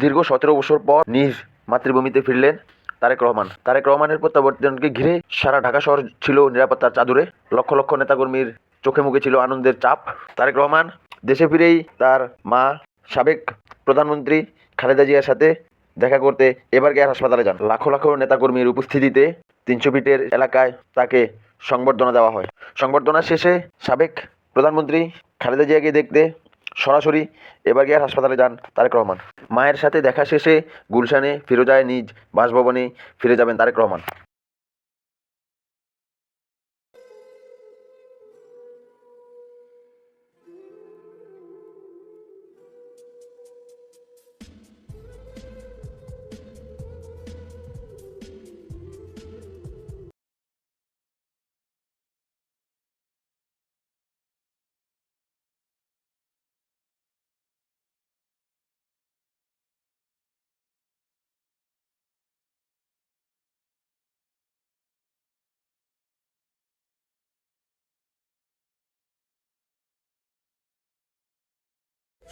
দীর্ঘ সতেরো বছর পর নিজ মাতৃভূমিতে ফিরলেন তারেক রহমান। তারেক রহমানের প্রত্যাবর্তনকে ঘিরে সারা ঢাকা শহর ছিল নিরাপত্তার চাদরে। লক্ষ লক্ষ নেতাকর্মীর চোখে মুখে ছিল আনন্দের চাপ। তারেক রহমান দেশে ফিরেই তার মা, সাবেক প্রধানমন্ত্রী খালেদা জিয়ার সাথে দেখা করতে এবার গিয়ে হাসপাতালে যান। লাখো লাখো নেতাকর্মীর উপস্থিতিতে তিনশো ফিটের এলাকায় তাকে সংবর্ধনা দেওয়া হয়। সংবর্ধনা শেষে সাবেক প্রধানমন্ত্রী খালেদা জিয়াকে দেখতে সরাসরি এবার গিয়ে হাসপাতালে যান তারেক রহমান। মায়ের সাথে দেখা শেষে গুলশানে ফিরোজায় নিজ বাসভবনে ফিরে যাবেন তারেক রহমান।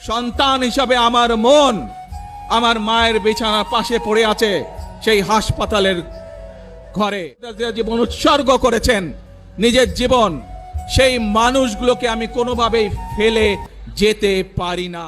সন্তান হিসাবে আমার মন আমার মায়ের বিছানা পাশে পড়ে আছে সেই হাসপাতালের ঘরে। জীবন উৎসর্গ করেছেন নিজের জীবন, সেই মানুষগুলোকে আমি কোনোভাবেই ফেলে যেতে পারি না।